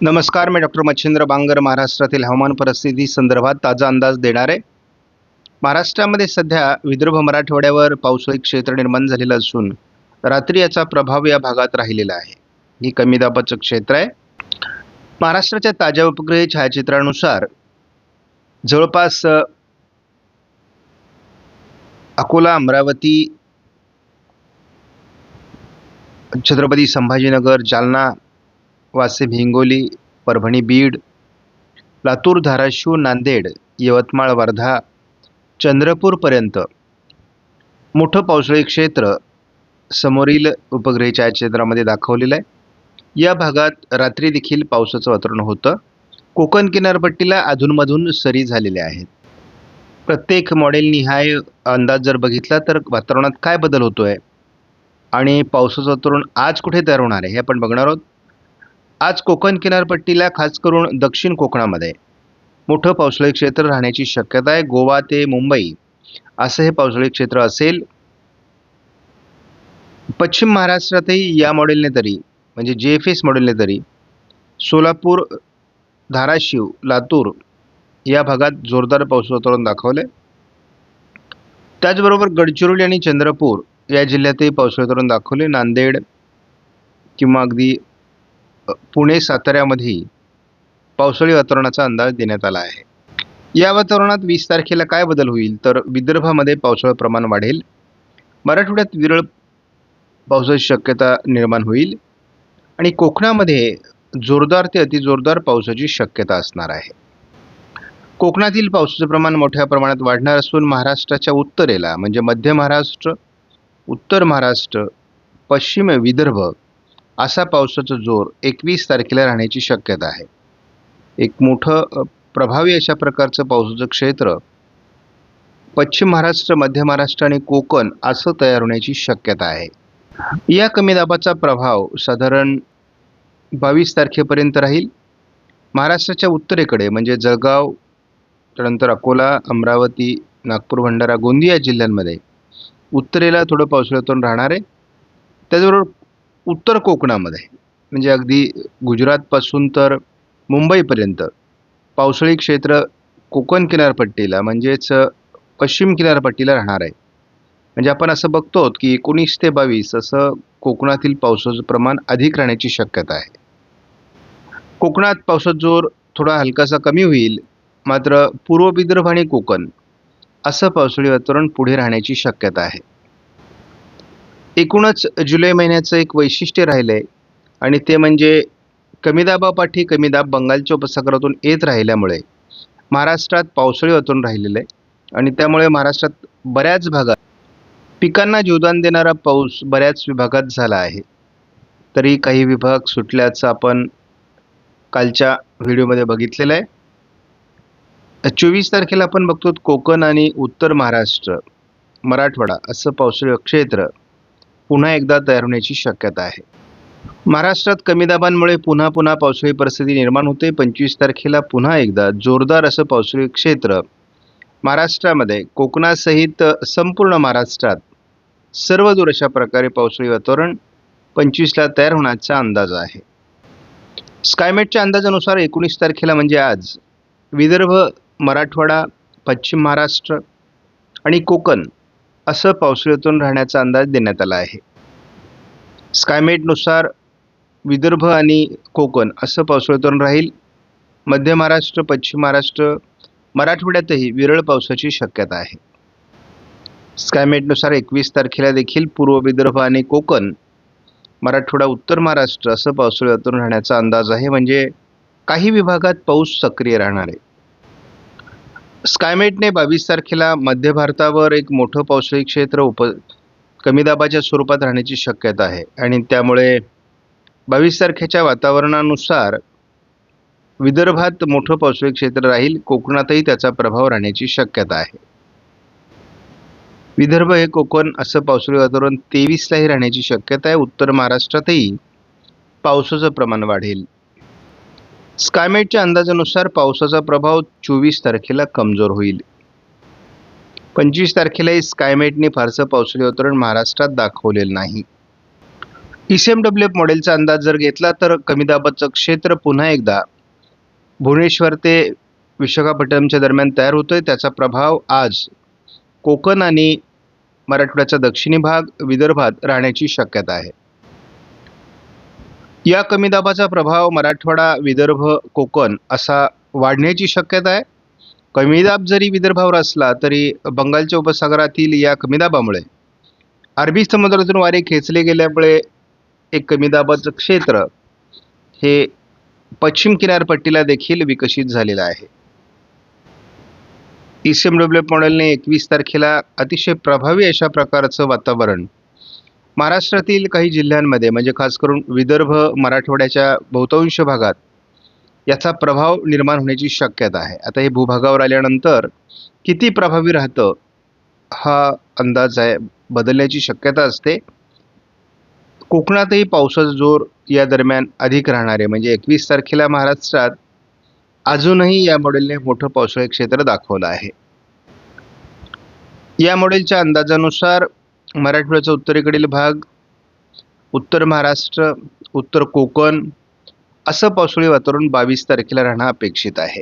नमस्कार मी डॉक्टर मच्छिंद्र बांगर महाराष्ट्रातील हवामान परिस्थिती संदर्भात ताजा अंदाज देणार आहे. महाराष्ट्रामध्ये सध्या विदर्भ मराठवाड्यावर पावसाळी क्षेत्र निर्माण झालेलं असून रात्री याचा प्रभाव या भागात राहिलेला आहे. ही कमी दाबाचं क्षेत्र आहे. महाराष्ट्राच्या ताज्या उपग्रह छायाचित्रानुसार जवळपास अकोला अमरावती छत्रपती संभाजीनगर जालना वाशिम हिंगोली परभणी बीड लातूर धाराशिव नांदेड यवतमाळ वर्धा चंद्रपूरपर्यंत मोठं पावसाळी क्षेत्र समोरील उपग्रह छायाचित्रामध्ये दाखवलेलं आहे. या भागात रात्री देखील पावसाचं वातावरण होतं. कोकण किनारपट्टीला अधूनमधून सरी झालेल्या आहेत. प्रत्येक मॉडेलनिहाय अंदाज जर बघितला तर वातावरणात काय बदल होतो आहे आणि पावसाचं वातावरण आज कुठे तयार होणार आहे हे आपण बघणार आहोत. आज कोकण किनारपट्टीला खास करून दक्षिण कोकणामध्ये. मोठं पावसाळी क्षेत्र राहण्याची शक्यता आहे. गोवा ते मुंबई असं हे पावसाळी क्षेत्र असेल. पश्चिम महाराष्ट्रातही या मॉडेलने तरी म्हणजे जे एफ एस मॉडेलने तरी सोलापूर धाराशिव लातूर या भागात जोरदार पाऊस वातावरण दाखवलं आहे त्याचबरोबर गडचिरोली आणि चंद्रपूर या जिल्ह्यातही पाऊस वातावरण दाखवले नांदेड किंवा अगदी पुणे साताऱ्यामध्ये पावसाळी वातावरणाचा अंदाज देण्यात आला आहे. या वातावरणात वीस तारखेला काय बदल होईल? तर विदर्भामध्ये पावसाळं प्रमाण वाढेल. मराठवाड्यात विरळ पावसाची शक्यता निर्माण होईल. आणि कोकणामध्ये जोरदार ते अतिजोरदार पावसाची शक्यता असणार आहे. कोकणातील पावसाचं प्रमाण मोठ्या प्रमाणात वाढणार असून महाराष्ट्राच्या उत्तरेला म्हणजे मध्य महाराष्ट्र उत्तर महाराष्ट्र पश्चिम विदर्भ असा पावसाचा जोर एकवीस तारखेला राहण्याची शक्यता आहे. एक मोठं प्रभावी अशा प्रकारचं पावसाचं क्षेत्र पश्चिम महाराष्ट्र मध्य महाराष्ट्र आणि कोकण असं तयार होण्याची शक्यता आहे. या कमी दाबाचा प्रभाव साधारण बावीस तारखेपर्यंत राहील. महाराष्ट्राच्या उत्तरेकडे म्हणजे जळगाव त्यानंतर अकोला अमरावती नागपूर भंडारा गोंदिया जिल्ह्यांमध्ये उत्तरेला थोडं पावसाळ्यातून राहणार आहे. त्याचबरोबर उत्तर कोकणामध्ये. म्हणजे अगदी गुजरातपासून तर मुंबईपर्यंत. पावसाळी क्षेत्र कोकण किनारपट्टीला म्हणजेच पश्चिम किनारपट्टीला राहणार आहे. म्हणजे आपण असं बघतो की एकोणीस ते बावीस असं कोकणातील पावसाचं प्रमाण अधिक राहण्याची शक्यता आहे. कोकणात पावसाचा जोर थोडा हलकासा कमी होईल मात्र पूर्व विदर्भ आणि कोकण असं पावसाळी वातावरण पुढे राहण्याची शक्यता आहे. एकूणच जुलै महिन्याचं एक वैशिष्ट्य राहिलं आहे आणि ते म्हणजे कमी दाबापाठी कमी दाब बंगालच्या उपसागरातून येत राहिल्यामुळे महाराष्ट्रात पावसाळी वातावरण राहिलेलं आहे आणि त्यामुळे महाराष्ट्रात बऱ्याच भागात पिकांना जीवदान देणारा पाऊस बऱ्याच विभागात झाला आहे. तरी काही विभाग सुटल्याचं आपण कालच्या व्हिडिओमध्ये बघितलेलं आहे. चोवीस तारखेला आपण बघतो कोकण आणि उत्तर महाराष्ट्र मराठवाडा असं पावसाळी क्षेत्र पुन्हा एकदा तयार होण्याची शक्यता आहे. महाराष्ट्रात कमी दाबांमुळे पुन्हा पुन्हा पावसाळी परिस्थिती निर्माण होते. पंचवीस तारखेला पुन्हा एकदा जोरदार असं पावसाळी क्षेत्र महाराष्ट्रामध्ये कोकणासहित संपूर्ण महाराष्ट्रात सर्वदूर अशा प्रकारे पावसाळी वातावरण पंचवीसला तयार होण्याचा अंदाज आहे. स्कायमेटच्या अंदाजानुसार एकोणीस तारखेला म्हणजे आज विदर्भ मराठवाडा पश्चिम महाराष्ट्र आणि कोकण असं पावसाळ्यातून राहण्याचा अंदाज देण्यात आला आहे. स्कायमेटनुसार विदर्भ आणि कोकण असं पावसाळ्यातून राहील. मध्य महाराष्ट्र पश्चिम महाराष्ट्र मराठवाड्यातही विरळ पावसाची शक्यता आहे. स्कायमेटनुसार एकवीस तारखेला देखील पूर्व विदर्भ आणि कोकण मराठवाडा उत्तर महाराष्ट्र असं पावसाळ्यातून राहण्याचा अंदाज आहे. म्हणजे काही विभागात पाऊस सक्रिय राहणार आहे. स्कायमेटने बावीस तारखेला मध्य भारतावर एक मोठं पावसाळी क्षेत्र उप कमी दाबाच्या स्वरूपात राहण्याची शक्यता आहे. आणि त्यामुळे बावीस तारखेच्या वातावरणानुसार विदर्भात मोठं पावसाळी क्षेत्र राहील. कोकणातही त्याचा प्रभाव राहण्याची शक्यता आहे. विदर्भ हे कोकण असं पावसाळी वातावरण तेवीसलाही राहण्याची शक्यता आहे. उत्तर महाराष्ट्रातही पावसाचं प्रमाण वाढेल. स्कायमेटच्या अंदाजानुसार पावसाचा प्रभाव चोवीस तारखेला कमजोर होईल. पंचवीस तारखेलाही स्कायमेटने फारसं पावसाळी वातावरण महाराष्ट्रात दाखवलेलं नाही. E C M W F मॉडेलचा अंदाज जर घेतला तर कमी दाबाचं क्षेत्र पुन्हा एकदा भुवनेश्वर ते विशाखापट्टणमच्या दरम्यान तयार होतोय. त्याचा प्रभाव आज कोकण आणि मराठवाड्याचा दक्षिणी भाग विदर्भात राहण्याची शक्यता आहे. या कमी दाबाचा प्रभाव मराठवाडा विदर्भ कोकण असा वाढण्याची शक्यता आहे. कमी दाब जरी विदर्भावर असला तरी बंगालच्या उपसागरातील या कमी दाबामुळे अरबी समुद्रातून वारे खेचले गेल्यामुळे एक कमी दाबाचं क्षेत्र हे पश्चिम किनारपट्टीला देखील विकसित झालेलं आहे. ई सी एम डब्ल्यू मॉडेलने एकवीस तारखेला अतिशय प्रभावी अशा प्रकारचं वातावरण महाराष्ट्रातील काही जिल्ह्यांमध्ये म्हणजे खास करून विदर्भ मराठवाड्याच्या बहुतांश भागात याचा प्रभाव निर्माण होण्याची शक्यता आहे. आता हे भूभागावर आल्यानंतर किती प्रभावी राहतं हा अंदाज आहे बदलण्याची शक्यता असते. कोकणातही पावसाचा जोर या दरम्यान अधिक राहणार आहे. म्हणजे एकवीस तारखेला महाराष्ट्रात अजूनही या मॉडेलने मोठं पावसाळी क्षेत्र दाखवलं आहे. या मॉडेलच्या अंदाजानुसार मराठवाड्याचा उत्तरेकडील भाग उत्तर महाराष्ट्र उत्तर कोकण असं पावसाळी वातावरण बावीस तारखेला राहणं अपेक्षित आहे.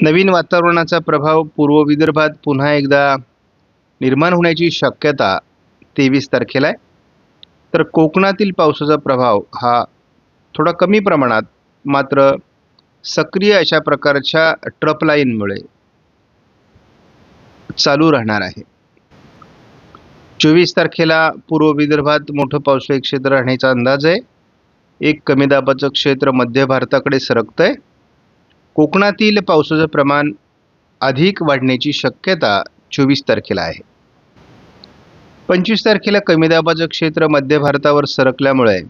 नवीन वातावरणाचा प्रभाव पूर्व विदर्भात पुन्हा एकदा निर्माण होण्याची शक्यता तेवीस तारखेला आहे. तर कोकणातील पावसाचा प्रभाव हा थोडा कमी प्रमाणात मात्र सक्रिय अशा प्रकारच्या ट्रपलाईनमुळे चालू राहणार आहे. चोवीस तारखेला पूर्व विदर्भात मोठं पावसाळी क्षेत्र राहण्याचा अंदाज आहे. एक कमी दाबाचं क्षेत्र मध्य भारताकडे सरकतंय. कोकणातील पावसाचं प्रमाण अधिक वाढण्याची शक्यता चोवीस तारखेला आहे. पंचवीस तारखेला कमी दाबाचं क्षेत्र मध्य भारतावर सरकल्यामुळे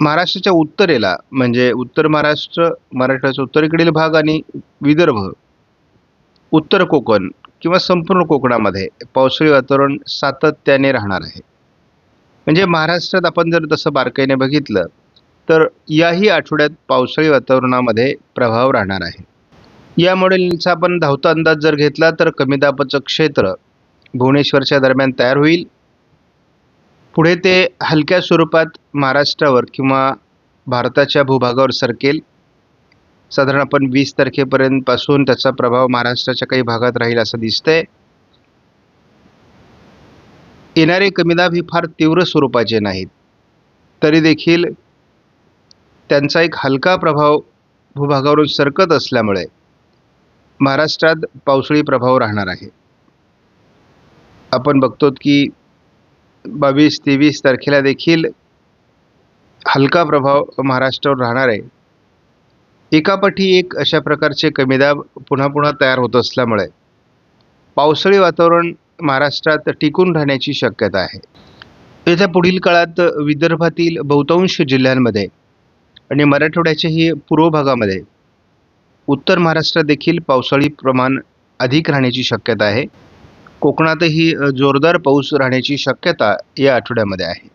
महाराष्ट्राच्या उत्तरेला म्हणजे उत्तर महाराष्ट्र महाराष्ट्राचा उत्तरेकडील भाग आणि विदर्भ उत्तर कोकण किंवा संपूर्ण कोकणामध्ये पावसाळी वातावरण सातत्याने राहणार आहे. म्हणजे महाराष्ट्रात आपण जर तसं बारकाईने बघितलं तर याही आठवड्यात पावसाळी वातावरणामध्ये प्रभाव राहणार आहे. या मॉडेलचा आपण धावता अंदाज जर घेतला तर कमी दाबाचं क्षेत्र भुवनेश्वरच्या दरम्यान तयार होईल. पुढे ते हलक्या स्वरूपात महाराष्ट्रावर किंवा भारताच्या भूभागावर सरकेल. साधारण आपण वीस तारखेपर्यंत पासून त्याचा प्रभाव महाराष्ट्राच्या काही भागात राहील असं दिसतंय. येणारे कमीदाब ही फार तीव्र स्वरूपाचे नाहीत. तरी देखील त्यांचा एक हलका प्रभाव भूभागावरून सरकत असल्यामुळे महाराष्ट्रात पावसाळी प्रभाव राहणार आहे. आपण बघतो की बावीस तेवीस तारखेला देखील हलका प्रभाव महाराष्ट्रावर राहणार आहे. एकापाठी एक अशा प्रकारचे कमीदाब पुन्हा पुन्हा तयार होत असल्यामुळे पावसाळी वातावरण महाराष्ट्रात टिकून राहण्याची शक्यता आहे. येत्या पुढील काळात विदर्भातील बहुतांश जिल्ह्यांमध्ये आणि मराठवाड्याच्याही पूर्व भागामध्ये उत्तर महाराष्ट्रात देखील पावसाळी प्रमाण अधिक राहण्याची शक्यता आहे. कोकणातही जोरदार पाऊस राहण्याची शक्यता या आठवड्यामध्ये आहे.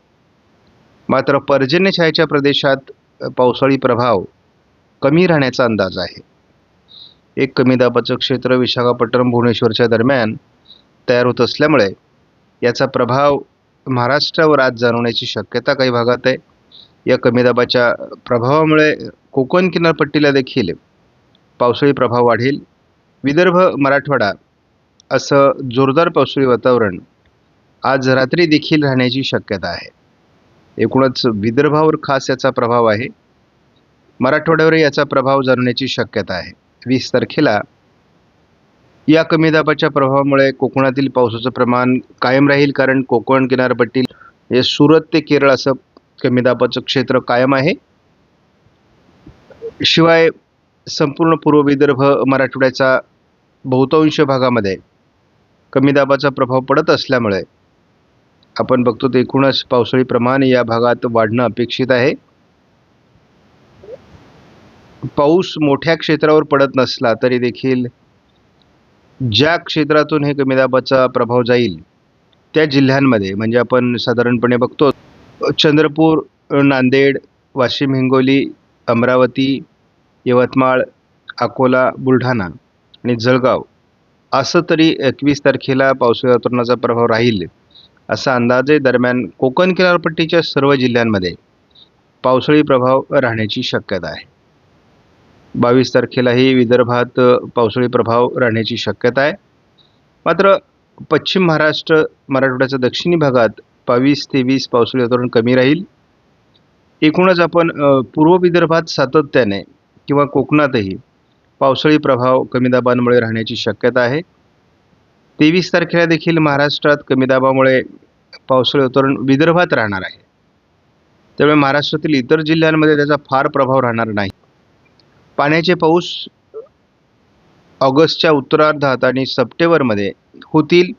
मात्र पर्जन्यछायेच्या प्रदेशात पावसाळी प्रभाव कमी राहण्याचा अंदाज आहे. एक कमी दाबाचं क्षेत्र विशाखापट्टणम भुवनेश्वरच्या दरम्यान तयार होत असल्यामुळे याचा प्रभाव महाराष्ट्रावर आज जाणवण्याची शक्यता काही भागात आहे. या कमी दाबाच्या प्रभावामुळे कोकण किनारपट्टीला देखील पावसाळी प्रभाव वाढेल. विदर्भ मराठवाडा असं जोरदार पावसाळी वातावरण आज रात्री देखील राहण्याची शक्यता आहे. एकूणच विदर्भावर खास याचा प्रभाव आहे. मराठवाड्यावर याचा प्रभाव जाणवण्याची शक्यता आहे. वीस तारखेला या कमी दाबाच्या प्रभावामुळे कोकणातील पावसाचं प्रमाण कायम राहील कारण कोकण किनारपट्टी हे सुरत ते केरळ असं कमी दाबाचं क्षेत्र कायम आहे. शिवाय संपूर्ण पूर्व विदर्भ मराठवाड्याचा बहुतांश भागामध्ये कमी दाबाचा प्रभाव पडत असल्यामुळे आपण बघतो ते एकूणच पावसाळी प्रमाण या भागात वाढणं अपेक्षित आहे. पाऊस मोठ्या क्षेत्रावर पडत नसला तरी देखील ज्या क्षेत्रातून हे कमी दाबाचा प्रभाव जाईल त्या जिल्ह्यांमध्ये म्हणजे आपण साधारणपणे बघतो चंद्रपूर नांदेड वाशिम हिंगोली अमरावती यवतमाळ अकोला बुलढाणा आणि जळगाव असं तरी एकवीस तारखेला पावसाळी वातावरणाचा प्रभाव राहील असा अंदाज आहे दरम्यान कोकण किनारपट्टीच्या सर्व जिल्ह्यांमध्ये पावसाळी प्रभाव राहण्याची शक्यता आहे. बावीस तारखेलाही विदर्भात पावसाळी प्रभाव राहण्याची शक्यता आहे. मात्र पश्चिम महाराष्ट्र मराठवाड्याच्या दक्षिणी भागात बावीस तेवीस पावसाळी वातावरण कमी राहील. एकूणच आपण पूर्व विदर्भात सातत्याने किंवा कोकणातही पावसाळी प्रभाव कमी दाबांमुळे राहण्याची शक्यता आहे. तेवीस तारखेला देखील महाराष्ट्रात कमी दाबामुळे पावसाळी वातावरण विदर्भात राहणार आहे. त्यामुळे महाराष्ट्रातील इतर जिल्ह्यांमध्ये त्याचा फार प्रभाव राहणार नाही. पाण्याचे पाऊस ऑगस्टच्या उत्तरार्धात आणि सप्टेंबरमध्ये होतील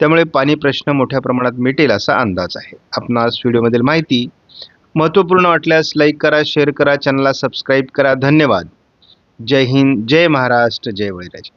त्यामुळे पाणी प्रश्न मोठ्या प्रमाणात मिटेल असा अंदाज आहे. आपणास व्हिडिओमधील माहिती महत्त्वपूर्ण वाटल्यास लाईक करा शेअर करा चॅनलला सबस्क्राईब करा. धन्यवाद. जय हिंद जय महाराष्ट्र जय वैराज